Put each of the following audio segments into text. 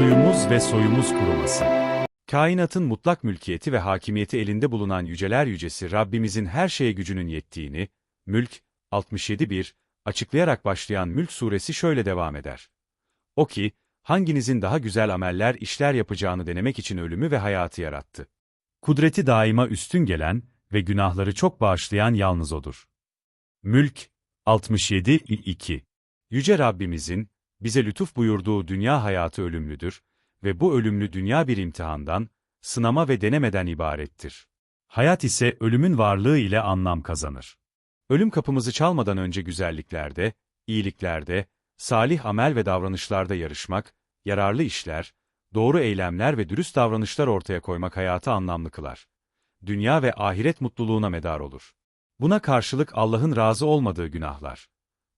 Suyumuz ve soyumuz kuruması. Kainatın mutlak mülkiyeti ve hakimiyeti elinde bulunan yüceler yücesi Rabbimizin her şeye gücünün yettiğini, Mülk 67.1 açıklayarak başlayan Mülk suresi şöyle devam eder. O ki, hanginizin daha güzel ameller işler yapacağını denemek için ölümü ve hayatı yarattı. Kudreti daima üstün gelen ve günahları çok bağışlayan yalnız O'dur. Mülk 67.2 Yüce Rabbimizin, bize lütuf buyurduğu dünya hayatı ölümlüdür ve bu ölümlü dünya bir imtihandan, sınama ve denemeden ibarettir. Hayat ise ölümün varlığı ile anlam kazanır. Ölüm kapımızı çalmadan önce güzelliklerde, iyiliklerde, salih amel ve davranışlarda yarışmak, yararlı işler, doğru eylemler ve dürüst davranışlar ortaya koymak hayatı anlamlı kılar. Dünya ve ahiret mutluluğuna medar olur. Buna karşılık Allah'ın razı olmadığı günahlar,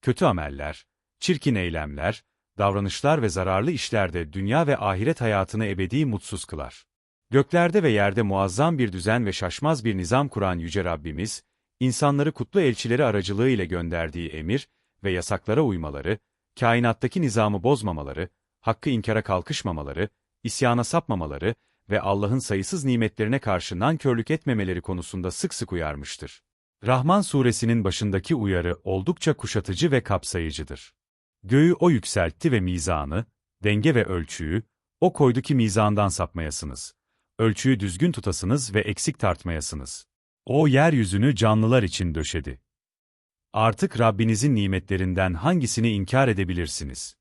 kötü ameller, çirkin eylemler, davranışlar ve zararlı işlerde dünya ve ahiret hayatını ebedi mutsuz kılar. Göklerde ve yerde muazzam bir düzen ve şaşmaz bir nizam kuran Yüce Rabbimiz, insanları kutlu elçileri aracılığı ile gönderdiği emir ve yasaklara uymaları, kainattaki nizamı bozmamaları, hakkı inkara kalkışmamaları, isyana sapmamaları ve Allah'ın sayısız nimetlerine karşı nankörlük etmemeleri konusunda sık sık uyarmıştır. Rahman suresinin başındaki uyarı oldukça kuşatıcı ve kapsayıcıdır. Göğü o yükseltti ve mizanı, denge ve ölçüyü, o koydu ki mizandan sapmayasınız. Ölçüyü düzgün tutasınız ve eksik tartmayasınız. O yeryüzünü canlılar için döşedi. Artık Rabbinizin nimetlerinden hangisini inkar edebilirsiniz?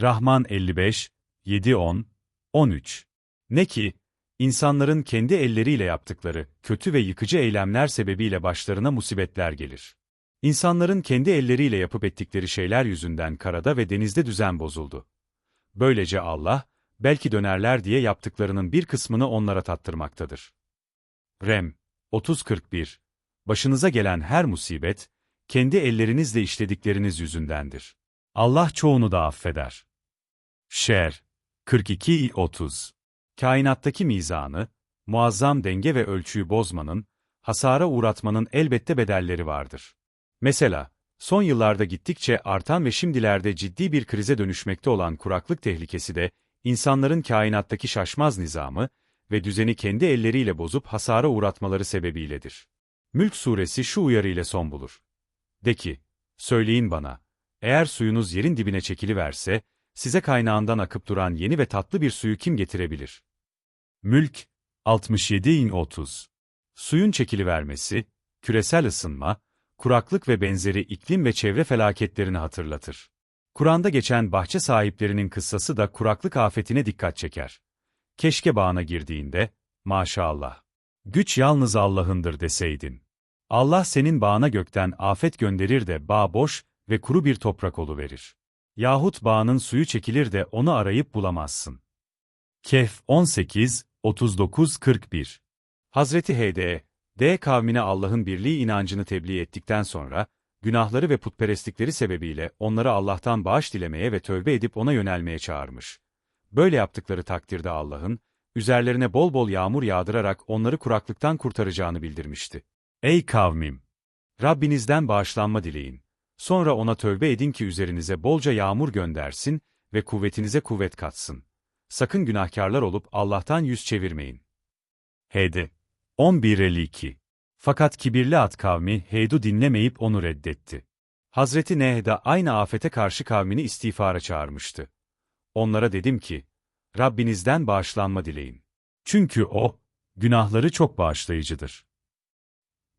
Rahman 55, 7-10, 13 Ne ki, insanların kendi elleriyle yaptıkları kötü ve yıkıcı eylemler sebebiyle başlarına musibetler gelir. İnsanların kendi elleriyle yapıp ettikleri şeyler yüzünden karada ve denizde düzen bozuldu. Böylece Allah, belki dönerler diye yaptıklarının bir kısmını onlara tattırmaktadır. Rem 30-41 Başınıza gelen her musibet, kendi ellerinizle işledikleriniz yüzündendir. Allah çoğunu da affeder. Şer 42-30 Kainattaki mizanı, muazzam denge ve ölçüyü bozmanın, hasara uğratmanın elbette bedelleri vardır. Mesela, son yıllarda gittikçe artan ve şimdilerde ciddi bir krize dönüşmekte olan kuraklık tehlikesi de, insanların kainattaki şaşmaz nizamı ve düzeni kendi elleriyle bozup hasara uğratmaları sebebiyledir. Mülk suresi şu uyarı ile son bulur. De ki, söyleyin bana, eğer suyunuz yerin dibine çekiliverse, size kaynağından akıp duran yeni ve tatlı bir suyu kim getirebilir? Mülk 67-30 Suyun çekilivermesi, küresel ısınma, kuraklık ve benzeri iklim ve çevre felaketlerini hatırlatır. Kur'an'da geçen bahçe sahiplerinin kıssası da kuraklık afetine dikkat çeker. Keşke bağına girdiğinde, maşallah, güç yalnız Allah'ındır deseydin. Allah senin bağına gökten afet gönderir de bağ boş ve kuru bir toprak verir. Yahut bağının suyu çekilir de onu arayıp bulamazsın. Kehf 18, 39-41 Hazreti H.D. D kavmine Allah'ın birliği inancını tebliğ ettikten sonra, günahları ve putperestlikleri sebebiyle onları Allah'tan bağış dilemeye ve tövbe edip ona yönelmeye çağırmış. Böyle yaptıkları takdirde Allah'ın, üzerlerine bol bol yağmur yağdırarak onları kuraklıktan kurtaracağını bildirmişti. Ey kavmim! Rabbinizden bağışlanma dileyin. Sonra ona tövbe edin ki üzerinize bolca yağmur göndersin ve kuvvetinize kuvvet katsın. Sakın günahkarlar olup Allah'tan yüz çevirmeyin. H.D. 11.52 Fakat kibirli at kavmi Heyd'u dinlemeyip onu reddetti. Hazreti Neh de aynı afete karşı kavmini istiğfara çağırmıştı. Onlara dedim ki, Rabbinizden bağışlanma dileyin. Çünkü O, günahları çok bağışlayıcıdır.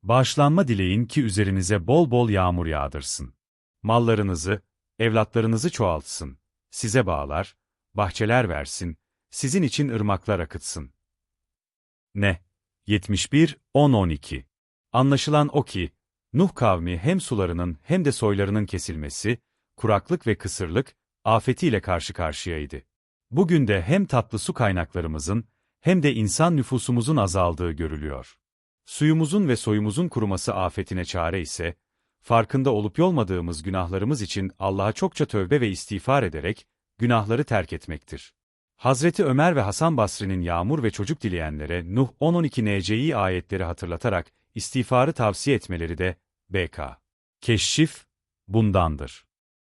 Bağışlanma dileyin ki üzerinize bol bol yağmur yağdırsın. Mallarınızı, evlatlarınızı çoğaltsın, size bağlar, bahçeler versin, sizin için ırmaklar akıtsın. Ne? 71, 10-12 Anlaşılan o ki, Nuh kavmi hem sularının hem de soylarının kesilmesi, kuraklık ve kısırlık, afetiyle karşı karşıyaydı. Bugün de hem tatlı su kaynaklarımızın, hem de insan nüfusumuzun azaldığı görülüyor. Suyumuzun ve soyumuzun kuruması afetine çare ise, farkında olup yolmadığımız günahlarımız için Allah'a çokça tövbe ve istiğfar ederek, günahları terk etmektir. Hazreti Ömer ve Hasan Basri'nin yağmur ve çocuk dileyenlere Nuh 10-12 NC'yi ayetleri hatırlatarak istiğfarı tavsiye etmeleri de, BK. Keşşif, bundandır.